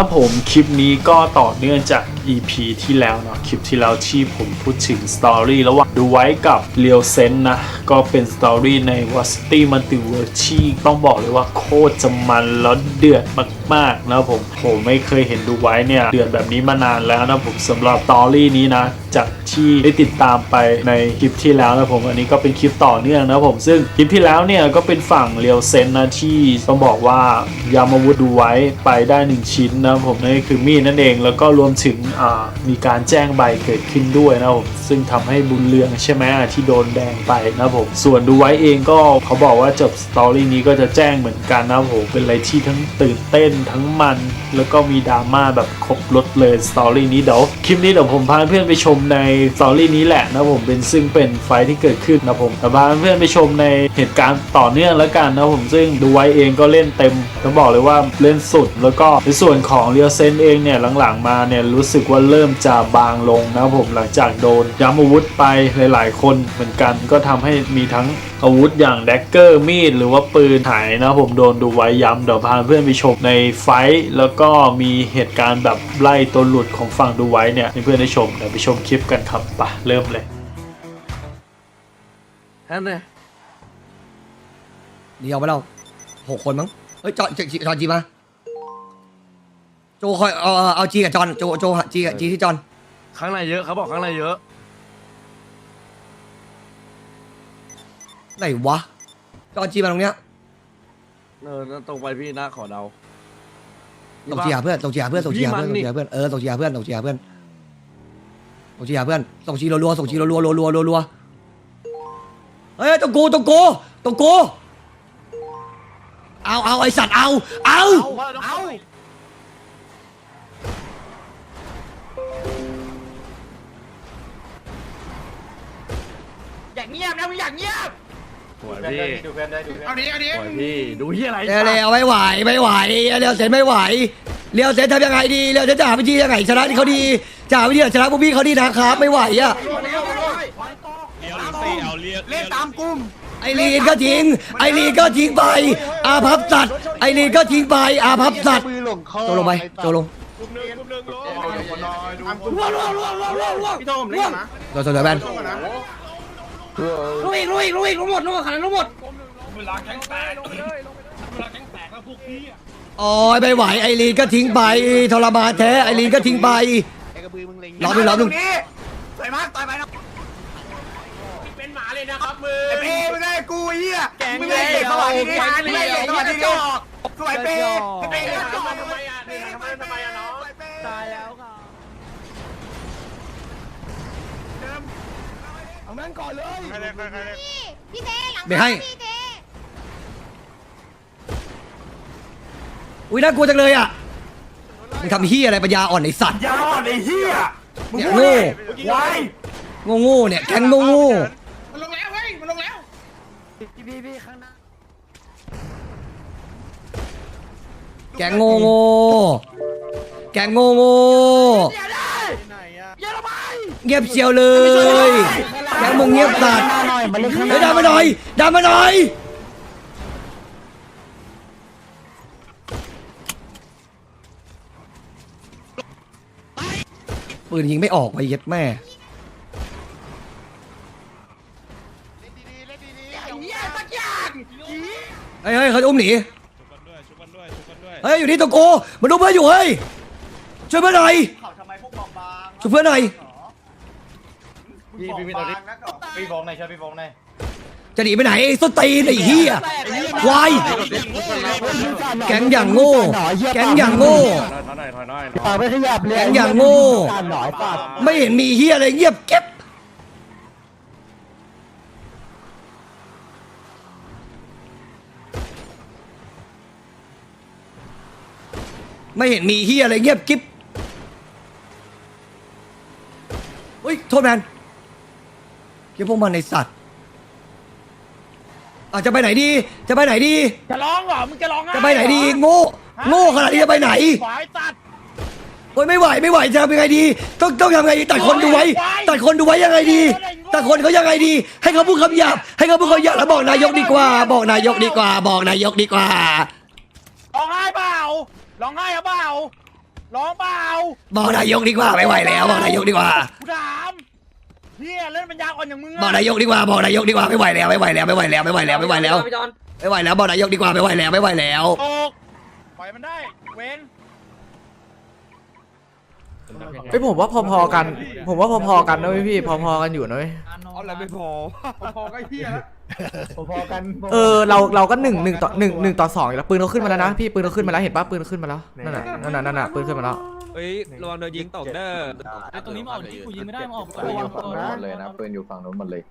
ับผมคลิปนี้ก็ต่อเนื่องจาก EP ที่แล้วเนาะคลิปที่แล้วที่ผมพูดถึงสตอรี่ระหว่างดูไว้กับเรียวเซนนะ ก็เป็นสตอรี่ในวัสตี้มันติเวอร์ที่ต้องบอกเลยว่าโคตรจะมันแล้วเดือดมากๆนะผมผมไม่เคยเห็นดูไว้เนี่ย เดือดแบบนี้มานานแล้วนะผมสำหรับสตอรี่นี้นะ จากที่ได้ติดตามไปในคลิปที่แล้วนะผมอันนี้ก็เป็นคลิปต่อเนื่องนะผมซึ่งคลิปที่แล้วเนี่ยก็เป็นฝั่งเรียวเซนนะที่ต้องบอกว่ายามาวุธดูไว้ไปได้หนึ่งชิ้นนะผมนั่นก็คือมีดนั่นเอง แล้วก็รวมถึงมีการแจ้งใบเกิดขึ้นด้วยนะผมซึ่งทำให้บุญเรืองใช่ไหมที่โดนแดงไปนะผมส่วนดูไว้เองก็เขาบอกว่าจบสตอรี่นี้ก็จะแจ้งเหมือนกันนะผมเป็นอะไรที่ทั้งตื่นเต้นทั้งมัน แล้วก็มีดราม่าแบบครบรถเลยสตอรี่นี้เดี๋ยวคลิปนี้เดี๋ยวผมพาเพื่อนไปชมในสตอรี่นี้แหละนะผมเป็นซึ่งเป็นไฟท์ที่เกิดขึ้นนะผมแต่พาเพื่อนไปชมในเหตุการณ์ต่อเนื่องแล้วกันนะผมซึ่งดูไว้เองก็เล่นเต็มต้องบอกเลยว่าเล่นสุดแล้วก็ในส่วนของเรียวเซนเองเนี่ยหลังๆมาเนี่ยรู้สึกึกว่าเริ่มจะบางลงนะผมหลังจากโดนย้ำอาวุธไปหลาย ๆ คนเหมือนกันก็ทำให้มีทั้งอาวุธอย่างแดกเกอร์มีดหรือว่าปืนหายนะผมโดนดูไว้ย้ำเดี๋ยวพาเพื่อนไปชมในไฟท์แล้วก็มีเหตุการณ์แบบไล่ตัวหลุดของฝั่งดูไว้เนี่ยให้เพื่อนได้ชมเดี๋ยวไปชมคลิปกันครับปะเริ่มเลยนั่นเลยเดียวไปแล้วหกคนมั้งเฮ้ยจอนจจจอนจีมา โจคอยเอาเอาเอาจีกับจอนโจโจจีกับจีที่จอนข้างในเยอะเขาบอกข้างในเยอะ ไหนวะจอนจีมาตรงเนี้ยเออนั่นตรงไปพี่นะขอเดาส่งจีหาเพื่อนส่งจีหาเพื่อนส่งจีหาเพื่อนส่งจีหาเพื่อนเออส่งจีหาเพื่อนส่งจีหาเพื่อนส่งจีหาเพื่อนส่งจีรัวๆส่งจีรัวๆรัวๆรัวๆเฮ้ยตรงกูตรงกูตรงกูเอาเอาไอสัตว์เอาเอา เอา เงียบนะมึงอย่างเงียบสวยพี่เอาดิเอาดิสวยพี่ดูเฮียอะไรเร็วเร็วไม่ไหวไม่ไหวเร็วเสร็จไม่ไหวเร็วเสร็จทำยังไงดีเร็วเสร็จจะหาวิธียังไงชนะที่เขาดีจะหาวิธีชนะพวกพี่เขาดีนะครับไม่ไหวอะเล่นตามกลุ่มไอรีนก็ทิ้งไอรีนก็ทิ้งไป อาพับสัตว์ไอรีนก็ทิ้งไป อาพับสัตว์โจลงไปโจลงล่วงล่วงล่วงล่วงล่วงล่วงพี่โทมเล่นนะโจโจเหลือแบน รู้อีกรู้อีกรู้อีกรู้หมดรู้หมดขนาดรู้หมดโอ้ยไม่ไหวไอรีนก็ทิ้งไปทรมานแท้ไอรีนก็ทิ้งไปรอบหนึงรอบหนึงสวยมากต่อยไปนะเป็นหมาเลยนะครับมือไอเป้ไม่ได้กูเหี้ยมึงไม่เก่งสวัสดีนี่ฮะมึงไม่เก่งสวัสดีนี่สวยเป้ไอเป้เนี่ยทำไมอะทำไมทำไมอะน้องตายแล้วค่ะเอาแม่งก่อนเลยพี่พี่เต้หลังไม่ให้ พี่เต้อุ้ยน่ากลัวจังเลยอะมึงทำเฮียอะไรปัญญาอ่อนไอสัตว์ ยาอ่อนไอ้เหี้ยเนี่ยโง่วายโง่โง่เนี่ยแข็งโง่โง่มันลงแล้วเฮ้ย มันลงแล้วแกงโง่โง่แกงโง่โง่อย่าได้อย่าระบาย เงียบเชียวเลยแกงมึงเงียบสัตว์เฮ้ยดันมาหน่อยดันมาหน่อยปืนยิงไม่ออกไปเย็ดแม่อย่างเงี้ยสักอย่างเฮ้ยเฮ้ยเขาจะอุ้มหนีเฮ้ยอยู่นี่ตัวกูมันดูเพื่อนอยู่เฮ้ยช่วยเพื่อนหน่อยช่วยเพื่อนหน่อย พี่พี่พี่ตอนนี้พี่บอกหน่อยช่วยพี่บอกหน่อยจะหนีไปไหนไอ้ส้นตีนไอ้เหี้ยควายแก๊งอย่างโง่ แก๊งอย่างโง่ ถอยหน่อยถอยหน่อยปากไม่ขยับเลยแก๊งอย่างโง่การหน่อยปากไม่เห็นมีเหี้ยอะไรเงียบเก็บไม่เห็นมีเหี้ยอะไรเงียบกิ๊บเฮ้ยโทษแมนเกี่ ยวพวกมันในสัตว์อาจะไปไหนดี จะไปไหนดี จะร้องเหรอ มึงจะร้องจะไปไหนดีโง่โง่ขนาดนี้จะไปไหนควายตัดโอ้ยไม่ไหวไม่ไหวจะทำยังไงดี ต้องต้องทำยังไงดีตัดคนดูไว้ ตัดคนดูไว้ยังไงดีตัดคนเขายังไงดี ให้เขาพูดคำหยาบให้เขาพูดคำหยาบแล้วบอกนายกดีกว่า บอกนายกดีกว่า บอกนายกดีกว่าร้องไห้เปล่าร้องไห้หรือเปล่าร้องเปล่าบอกนายกดีกว่าไม่ไหวแล้วบอกนายกดีกว่ากูถาม เฮียเล่นปัญญาอ่อนอย่างมึงบอกอะนายกดีกว่าบอกนายกดีกว่าไม่ไหวแล้วไม่ไหวแล้วไม่ไหวแล้วไม่ไหวแล้วไม่ไหวแล้วไม่ไหวแล้วบอกนายกดีกว่าไม่ไหวแล้วไม่ไหวแล้วตกปล่อยมันได้ เว้นไอยผมว่าพอๆกัน ผมว่าพอๆกันนะเว้ยพี่พอๆกันอยู่นะเว้ยเอาอะไรไม่พอพอก็เฮียพอกันเออเราเราก็หนึ่งหนึ่งต่อหนึ่งหนึ่งต่อสองอยู่แล้วปืนเขาขึ้นมาแล้วนะพี่ปืนเขาขึ้นมาแล้วเห็นปะปืนเขาขึ้นมาแล้วนั่นน่ะนั่นน่ะนั่นน่ะปืนขึ้นมาแล้วเฮ้ยระวังโดนยิงตกเด้อไอ้ตรงนี้มันออกที่กูยิงไม่ได้มันออกปืนอยู่ฝั่งนู้นหมดเลยนะปืนอยู่ฝั่งนู้นหมดเลย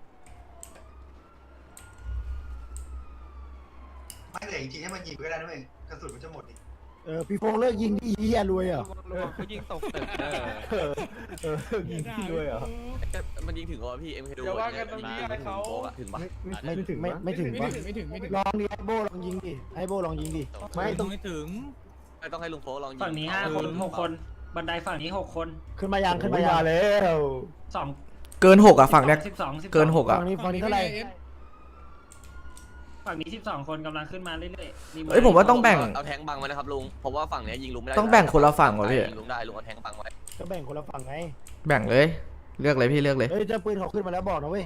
ไม่เหลือจริงๆให้มันยิงก็ได้นะเว้ยกระสุนมันจะหมดอีกเออพี่โฟงเลิกยิงดิเฮียรวยอะระวังเขายิงตกตึกเด้อเออยิงพี่รวยอะมันยิงถึงเหรอพี่เอ็มเคดูอย่าว่ากันตรงนี้ไอ้เขาถึงปะไม่ถึงไม่ไม่ถึงปะไม่ถึงไม่ถึงลองดิไอโบลองยิงดิไอโบลองยิงดิไม่ต้องไม่ถึงไม่ต้องให้ลุงโฟลองยิงฝั่งนี้ห้าคนหกคน บันไดฝั่งนี้หกคนขึ้นมายังขึ้นมายังแล้วสองเกินหกอะฝั่งเนี้ยสิบสองสิบเกินหกอะฝั่งนี้ฝั่งนี้เท่าไหร่ฝั่งนี้สิบสองคนกำลังขึ้นมาเรื่อยๆนี่เอ้ยผมว่าต้องแบ่ง เอาแทงบังไว้นะครับลุงเพราะว่าฝั่งเนี้ยยิงลุงไม่ได้ต้องแบ่งคนละฝั่งว่ะพี่ ยิงลุงได้ลุงเอาแทงบังไว้ก็แบ่งคนละฝั่งไงแบ่งเลย เลือกเลยพี่เลือกเลย เฮ้ยเจ้าปืนเขาขึ้นมาแล้วบอกนะเว้ย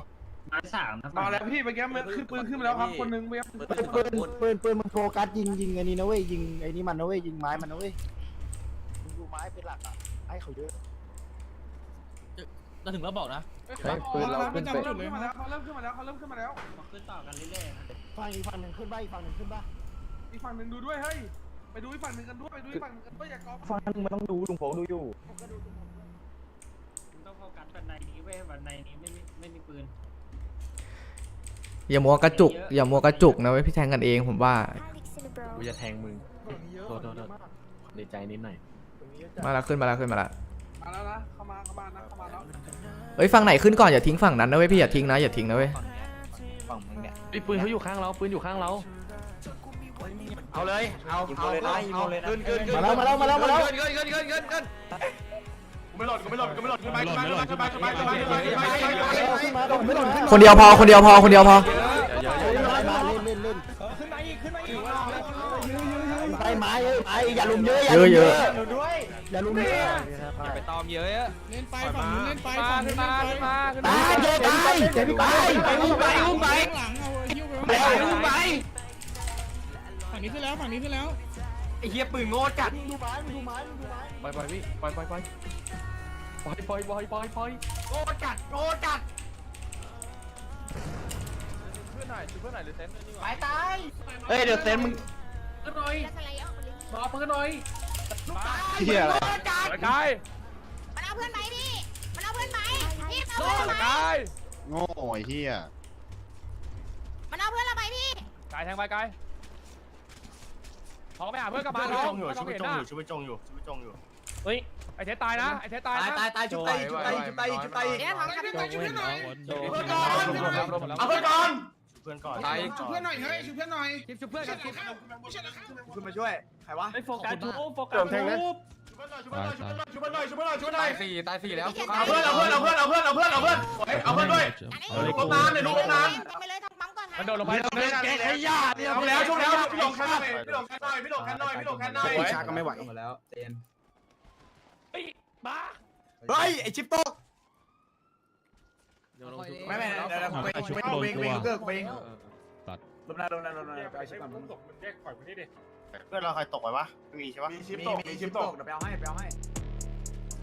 ไม้สามนะมาแล้วพี่เมื่อกี้มันขึ้นปืนขึ้นมาแล้วครับคนหนึงเว้ยปืนปืนปืนปืนมันโฟกัสยิงยิงไอ้นี่นะเว้ยยิงไอ้นี่มันนะเว้ยยิงไม้มันนะเว้ยมึงดู ไม้เป็นหลักอะให้เขาเยอะเราถึงเราบอกนะปืนเราขึ้นไปจุดเลยมาแล้วเขาเริ่มขึ้นมาแล้วเขาเริ่มขึ้นมาแล้วขึ้นต่อกันเรื่อยๆนะฝั่งอีกฝั่งหนึ่งขึ้นบ้าอีกฝั่งหนึ่งขึ้นบ้าอีกฝั่งหนึ่งดูด้วยเฮ้ยไปดูอีกฝั่งหนึ่งกันด้วยไปดูอีกฝั่งหนึ่งกันด้วยอย่ากอล์ฟฝั่งนึงมันต้องดูลุงโผดูอยู่ต้องโฟกัสบันไดนี้เว้ยบันไดนี้ไม่มีไม่มีปืนอย่ามัวกระจุก อย่ามัวกระจุกนะเว้ยพี่แทงกันเองผมว่ากูจะแทงมึงโทษโทษโทษดีใจนิดหน่อย มาแล้วขึ้นมาแล้วขึ้นมาแล้วมาแล้วนะเข้ามาเข้ามานะเข้ามาแล้วเอ้ยฝั่งไหนขึ้นก่อนอย่าทิ้งฝั่งนั้นนะเว้ยพี่อย่าทิ้งนะอย่าทิ้งนะเว้ยฝั่งมึงเนี่ยไอ้ปืนเขาอยู่ข้างเราปืนอยู่ข้างเราเอาเลยเอาเอาเอาเอาขึ้นขึ้นขึ้นมาแล้วมาแล้วมาแล้วมาแล้วเกินเกินเกินเกินเกินไม่หล่นก็ไม่หล่นก็ไม่หล่นขึ้นมาขึ้นมาขึ้นมาขึ้นมาขึ้นมาขึ้นมาขึ้นมาขึ้นมาขึ้นมาขึ้นมาก่อนไม่หล่นขึ้นมาคนเดียวพอคนเดียวพอคนเดียวพอ ไปไม้เอ้ยไม้อย่าลุมเยอะเยอะเยอะอย่าลุมเยอะไปตอมเยอะอะเล่นไปฝั่งนู้นเล่นไปฝั่งนู้นมาขึ้นมาขึ้นตามายเจ๊ตายเจ๊พี่ตายไปอุ้มไปอุ้มไปหลังเอาหิ้วไปไปอุ้มไปฝั่งนี้ขึ้นแล้วฝั่งนี้ขึ้นแล้วไอ้เหี้ยปืนโง่จัดดูไม้ดูไม้ดูไม้ปล่อยปล่อยพี่ปล่อยปล่อยปล่อยปล่อยปล่อยปล่อยปล่อยปล่อยโง่จัดโง่จัดเพื่อนหน่อยเพื่อนหน่อยหรือเซนไปตายเฮ้ยเดี๋ยวเต็นมึงขึ้ นหน่อยจะสไลด์ออกมาเลยรอปืนหน่อยเฮียอะไรโง่จัดไปกายมันเอาเพื่อนไหมพี่ มันเอาเพื่อนไหมพี่มันเอาเพื่อนไปไหมกายโง่ไอ้เหี้ยมันเอาเพื่อนเราไหมพี่ กายแทงไปกายพอไปหาเพื่อนกลับมาน้องไม่ต้องเห็นหน้าช่วยจงอยู่ช่วยจงอยู่เฮ้ยไอ้เทสตายนะไอ้เทสตายนะตายตายชุบตายชุบตายชุบตายชุบตายเดี๋ยวท้องกับพี่เอาเพื่อนก่อนเพื่อนก่อน เอาเพื่อนก่อนตายชุบเพื่อนหน่อยเฮ้ยชุบเพื่อนหน่อยชุบเพื่อนกันขึ้นมาช่วยใครวะไม่โฟกัสทูบโฟกัสทูบช่วยหน่อยช่วยหน่อยช่วยหน่อยช่วยหน่อยช่วยหน่อยช่วยหน่อยสี่ตายสี่แล้วเอาเพื่อนเอาเพื่อนเอาเพื่อนเอาเพื่อนเอาเพื่อนเอาเพื่อนเอาเพื่อนด้วยลูกน้ำเนี่ยลูกน้ำไปเลยทำปั๊มก่อนมันนะโดดลงไปโดดลงไปแกให้ญาติเนี่ยช่วยแล้วช่วยแล้วพี่หลงแค่หน่อยพี่หลงแค่หน่อยพี่หลงแค่หน่อยพี่หลงแค่หน่อยชาก็ไม่ไหวหมดแล้วเจนเฮ้ยบ้าเฮ้ยไอชิปโต๊ะเดี๋ยวลงทุ ไม่ไม่เดี๋ยวผมไปช่วยเวงเวงเกิกเวงลงนะลงนะลงนะไปช่วยก่อนมึงตกมันแยกข่อยไปนี่ดิเพื่อนเราใครตกไปวะมีใช่ปะมีชิปตกมีชิปตกเดี๋ยวไปเอาให้ไปเอาให้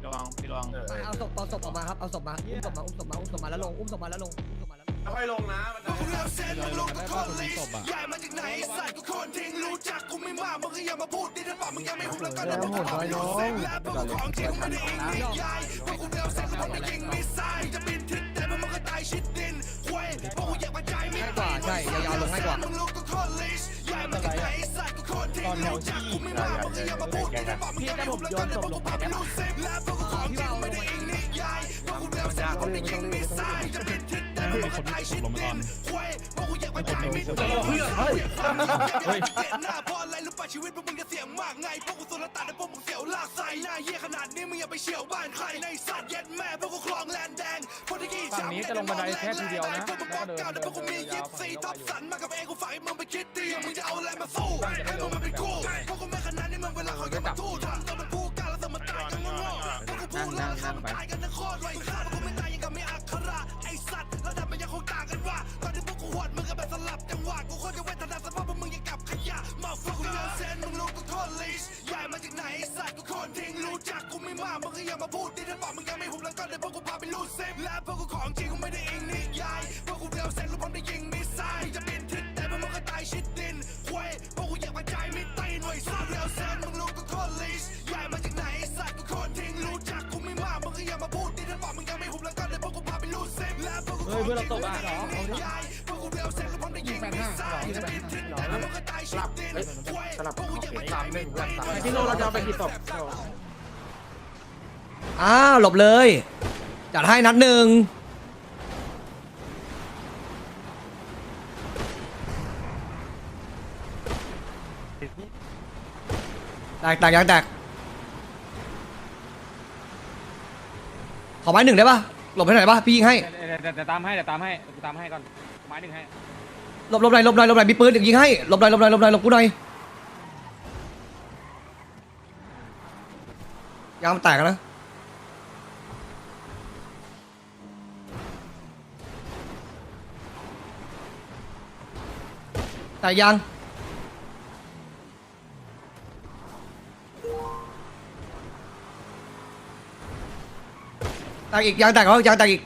ลองพี่ลองเอาศพเอาศพออกมาครับเอาศพมาอุ้มศพมาอุ้มศพมาอุ้มศพมาแล้วลงอุ้มศพมาแล้วลงอุ้มศพมาแล้วค่อยลงนะมันลงแล้วเส้นลงก็อนลิสใหญ่มาจากไหนสัตว์ก็คนทิ้งรู้จักกูไม่มากมึงก็ยังมาพูดดิถ้าปากมึงยังไม่หุบแล้วก็เดี๋ยวมึงก็รู้เส้นแล้วพวกของจริงม่ได้องนิยายพวกกูเบลเส้นก็ต้อได้ยิงมิสไซจะบินทิ้ง ชิดดินควยพวกกูอยากบรรยไม่กว่าใช่ยาวๆลงให้กว่าตรลิไหนไอ้สัวก็คตที่งไม่มามึงก็อย่ามพูดกูจะได้ผมแล้วตอนนี้พวกกูพไปลี้วพวกกูของจริงไม่ได้าพวกกูเร็วแซ่บคนได้ยิงนิ มีคนที่ลงมาตอนเพื่อนเฮ้ยเฮ้ยหน้าเพราะอะไรรู้ปชีวิตพวกมึงจะเสี่ยงมากไงพวกกูโซนตานและพวกมึงเสี่ยวลากใส่หน้าเยี่ยขนาดนี้มึงอย่าไปเฉี่ยวบ้านใครในสัตว์เย็ดแม่พวกกูคลองแลนแดงคนที่กี่ช้ำจะลงบันไดแค่ทีเดียวนะพวกมึงบอกเก่าแต่พวกกูมียิปซีท็อปสันมากับเองกูฝากให้มึงไปคิดดีมึงจะเอาอะไรมาสู้ให้มึงมาเป็นกูพวกกูไม่ขนาดนี้มึงเวลาเขายังมาทู่ทำตัวเป็นผู้กล้าแล้วสมรรถะยังงงพวกกูพูดแล้วข้ามตายกันทั้งโคตรไร กูไม่มากมึงก็อย่ามาพูดดิถ้าบอกมึงยังไม่หุบแล้วก็เดี๋ยวพวกกูพาไปลูดเซฟและพวกกูของจริงกูไม่ได้อิงนิยายพวกกูเร็วเซนรู้พร้อมได้ยิงมิสไซล์จะบินทิศแต่พวกมึงก็ตายชิดดินควยพวกกูอยากมาใจไม่ตีหน่วยซ่าเร็วเซนมึงรู้กูโคตรลิชใหญ่มาจากไหนไอ้สัตว์กูโคตรทิ้งรู้จักกูไม่มากมึงก็อย่ามาพูดดิถ้าบอกมึงยังไม่หุบแล้วก็เดี๋ยวพวกกูพาไปลูดเซฟและพวกกูของจริงกูไม่ได้อิงนิยายพวกกูเร็วเซนรู้พร้อมได้ยิงมิสไซล์จะบินทิศแต่พวกมึงก็ตายชิดดินควยพวกกูอยากมาใจไม่ตีหน่วยที่โลเราจะเอาไปกี่ศพ อ้าวหลบเลย จัดให้นัดหนึ่งแตกแตกยังแตกขอไม้หนึ่งได้ปะหลบให้หน่อยปะพี่ยิงให้ เดี๋ยวเดี๋ยวเดี๋ยวตามให้เดี๋ยวตามให้เดี๋ยวกูตามให้ก่อนไม้หนึ่งให้หลบหลบหน่อยหลบหน่อยหลบหน่อยมีปืนเดี๋ยวยิงให้หลบหน่อยหลบหน่อยหลบหน่อยหลบกูหน่อยยางมันแตกนะ แตกยางแตกอีกยางแตกแล้วยางแตกอีก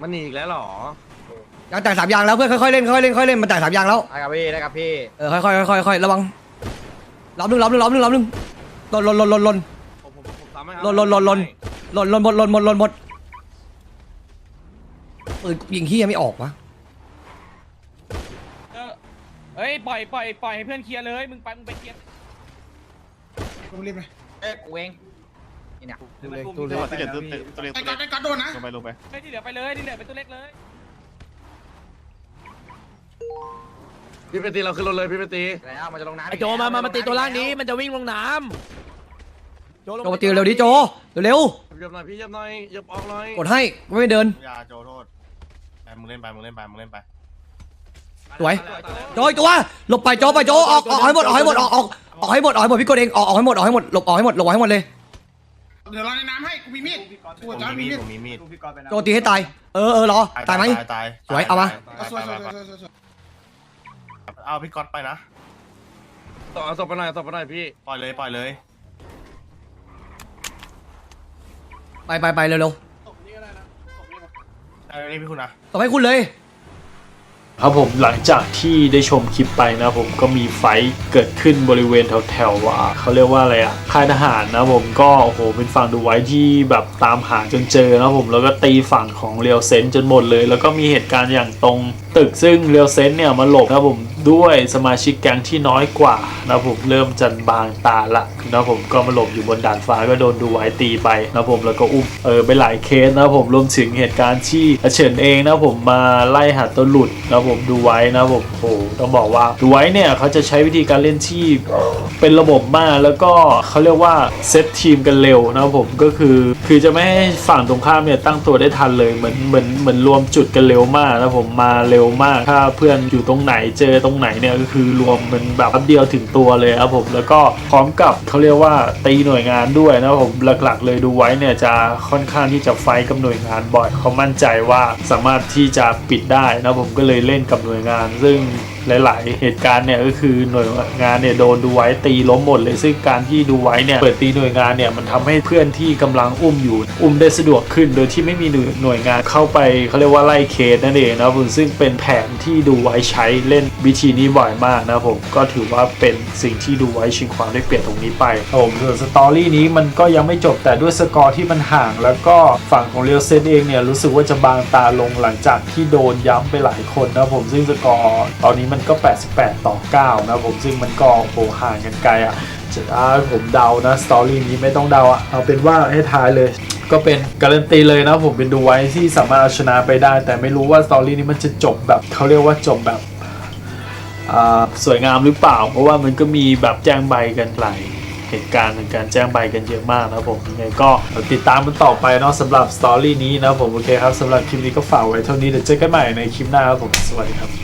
มันหนีอีกแล้วหรอยางแตกสามยางแล้วเพื่อนค่อยๆเล่นค่อยๆเล่นค่อยๆเล่นมันแตกสามยางแล้ว ได้ครับพี่ได้ครับพี่เออค่อยๆค่อยๆค่อยๆระวังล้อมหนึ่งล้อมหนึ่งล้อมหนึ่งล้อมหนึ่งหล่นหล่นหล่นหล่นหล่น ผมผมผมตามให้หล่นหล่นหล่นหล่น หล่นหล่นหมดหล่นหมดหล่นหมดปืนยิงขี้ยังไม่ออกวะเออ เฮ้ยปล่อยปล่อยปล่อยให้เพื่อนเคลียร์เลย มึงไปมึงไปเคลียร์ผมรีบไปเอ้ยกูเองนี่เนี่ยตัวเล็กตัวเล็กตัวเล็กตัวเล็กตัวเล็กไอ้ก๊อตไอ้ก๊อตโดนนะลงไปลงไปไม่ที่เหลือไปเลยที่เหลือเป็นตัวเล็กเลยพี่ไปตีเราขึ้นรถเลยพี่ไปตีแล้วมันจะลงน้ำไอโจมามามาตีตัวล่างนี้มันจะวิ่งลงน้ำโจมาตีเร็วดิโจเร็วเยียบหน่อยพี่เยียบหน่อยเยียบออกหน่อยๆกดให้ไม่เดินอย่าโจโทษไปมึงเล่นไปมึงเล่นไปมึงเล่นไป สวยโจอีกตัวหลบไปโจไปโจออกออกให้หมดออกให้หมดออกออกออกให้หมดออกให้หมดพี่กดเองออกออกให้หมดออกให้หมดหลบออกให้หมดหลบออกให้หมดเลยเดี๋ยวรอในน้ำให้กูมีมีดกูผมจ้ามีมีมีมีดดผมมีมีดโจตีให้ตายเออเออรอตายไหมตายสวยเอามาสวยสวยสวยสวยสวยเอาพี่ก๊อตไปนะต่อศพไปหน่อยศพไปหน่อยพี่ปล่อยเลยปล่อยเลย ไปไปไปเร็วไอ้นี่พี่คุณนะๆต่อให้คุณเลย ครับผมหลังจากที่ได้ชมคลิปไปนะผมก็มีไฟเกิดขึ้นบริเวณแถวๆว่าเขาเรียกว่าอะไรอะค่ายทหารนะผมก็โอ้โหเป็นฝั่งดูไว้ที่แบบตามหาจนเจอนะผมแล้วก็ตีฝั่งของเรียวเซนจนหมดเลย แล้วก็มีเหตุการณ์อย่างตรงตึกซึ่งเรียวเซนเนี่ยมาหลบนะผม ด้วยสมาชิกแก๊งที่น้อยกว่านะผมเริ่มจันบางตาละนะผมก็มาหลบอยู่บนด่านฟ้าก็โดนดูไว้ตีไปนะผมแล้วก็อุ้มเออไปหลายเคสนะผมรวมถึงเหตุการณ์ที่เฉินเองนะผมมาไล่หาตัวหลุดนะผมดูไว้นะผมโอ้ต้องบอกว่าดูไว้เนี่ยเขาจะใช้วิธีการเล่นที่เป็นระบบมากแล้วก็เขาเรียกว่าเซตทีมกันเร็วนะผมก็คือคือจะไม่ให้ฝั่งตรงข้ามเนี่ยตั้งตัวได้ทันเลยเหมือนเหมือนเหมือนรวมจุดกันเร็วมากนะผมมาเร็วมากถ้าเพื่อนอยู่ตรงไหนเจอตรงงไหนเนี่ยก็คือรวมมันแบบเดียวถึงตัวเลยครับผมแล้วก็พร้อมกับเขาเรียกว่าตีหน่วยงานด้วยนะผมหลักๆ เลยดูไว้เนี่ยจะค่อนข้างที่จะไฟกับหน่วยงานบ่อยเขามั่นใจว่าสามารถที่จะปิดได้นะผมก็เลยเล่นกับหน่วยงาน ซึ่ง หลาย ๆ เหตุการณ์เนี่ยก็คือหน่วยงานเนี่ยโดนดูไว้ตีล้มหมดเลยซึ่งการที่ดูไว้เนี่ยเปิดตีหน่วยงานเนี่ยมันทำให้เพื่อนที่กำลังอุ้มอยู่ อุ้มได้สะดวกขึ้น โดยที่ไม่มีหน่วยงานเข้าไปเขาเรียกว่าไล่เคสนั่นเองนะผมซึ่งเป็นแผนที่ดูไว้ใช้เล่นวิธีนี้บ่อยมากนะผมก็ถือว่าเป็นสิ่งที่ดูไว้ชิงความได้เปรียบตรงนี้ไปครับผมส่วนสตอรี่นี้มันก็ยังไม่จบแต่ด้วยสกอร์ที่มันห่าง แล้วก็ฝั่งของเรียวเซนเองเนี่ยรู้สึกว่าจะบางตาลงหลังจากที่โดนย้ำไปหลายคนนะผมซึ่งสกอร์ตอนนี้มันก็ 88 ต่อ 9 นะผมซึ่งมันก็โอ้โหห่างกันไกลอะจะาผมเดานะสตอรี่นี้ไม่ต้องเดาอะเอาเป็นว่าให้ทายเลย ก็เป็นการันตีเลยนะผมเป็นดูไว้ที่สามารถเอาชนะไปได้ แต่ไม่รู้ว่าสตอรี่นี้มันจะจบแบบเขาเรียกว่าจบแบบสวยงามหรือเปล่า เพราะว่ามันก็มีแบบแจ้งใบกันหลายเหตุการณ์ในการแจ้งใบกันเยอะมากนะผมยังไงก็ติดตามมันต่อไปเนาะสำหรับสตอรี่นี้นะผมโอเคครับสำหรับคลิปนี้ก็ฝากไว้เท่านี้เดี๋ยวเจอกันใหม่ในคลิปหน้าครับผมสวัสดีครับ